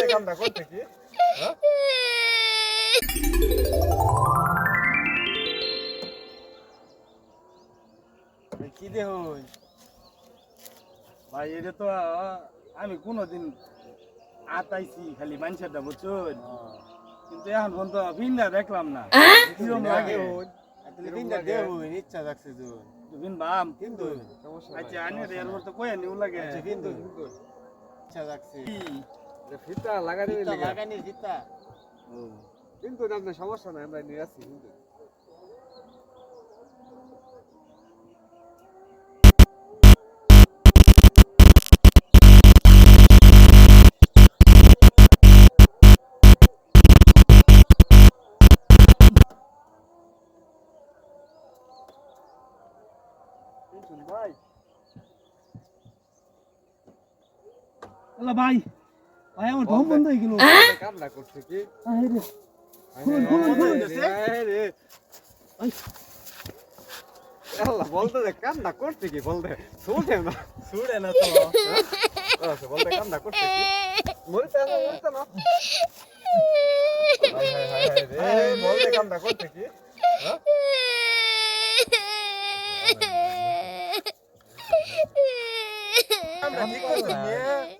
বলতে কামটা করতে কি কি দেহ ভাই এটা তো আমি কোনোদিন আতাইছি খালি মানুষেরটা বুঝছুন কিন্তু এখন পর্যন্ত ভিন্ডা দেখলাম না কিরম লাগে তিনটা দেহ ইচ্ছা থাকছে তো ভিন বাম কিন্তু আচ্ছা আনে এর তো কয়ে নিউ লাগে আচ্ছা কিন্তু ইচ্ছা থাকছে? ফিতা লাগাই দিবি ফিতা লাগানি ফিতা। কিন্তু আপনার সমস্যা নাই আমরা নিয়ে আসছি কিন্তু। ভাই। ভাই আমার ঢম বন্ধ হয়ে গেল। করছে কি? আরে রে। খুলুন, খুলুন, খুলুন। আল্লাহ বলতে দে কামনা করছে কি বলতে? শুনে না। ছুড়ে না তো। আচ্ছা বলতে কামনা করছে কি? মরতে মরতে না বলতে করছে কি? আমরা ঠিক করছি? নিয়ে ও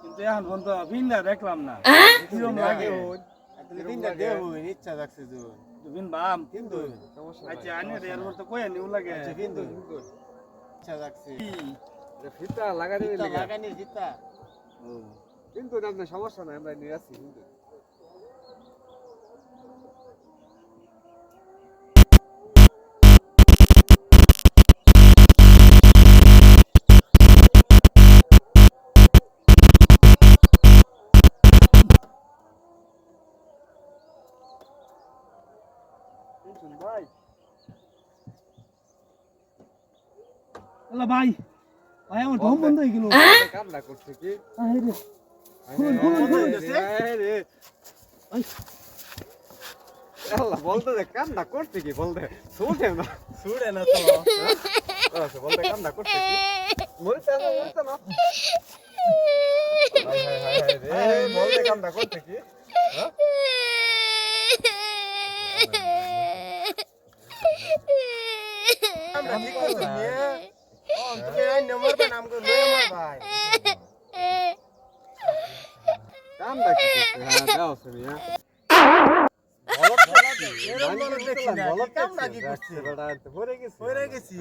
কিন্তু এখন পর্যন্ত বিন্দা দেখলাম না। কিরম লাগে তাহলে তিনটা দেহ ইচ্ছা থাকছে তো। ভিন বাম। কিন্তু সমস্যা আচ্ছা আনে এর তো কই নিউ লাগে। আচ্ছা কিন্তু ইচ্ছা থাকছে? ফিতা লাগাই দিবি ফিতা লাগানি ফিতা। কিন্তু আপনার সমস্যা নাই আমরা নিয়ে আসছি কিন্তু। ভাই ভাই ভাই আমার ঢম বন্ধ হয়ে গেল। কামনা করছে কি? রে। খুলুন, খুলুন, খুলুন। আল্লাহ বলতে দে কামনা করছে কি? বলতে শুনে না। না তো। আচ্ছা বলতে কামনা করছে কি? মরতে না মরতে না বলতে কামনা করছে কি? আমরা ঠিক করছি নিয়ে ও তুমি আই নম্বর পে নাম করে লয়ে আমার ভাই কামনা কি করছে হ্যাঁ দাও শুনি হ্যাঁ এরকম বলো দেখছি না বলো কাম নাকি করছে বেটা পরে গেছে পড়ে গেছি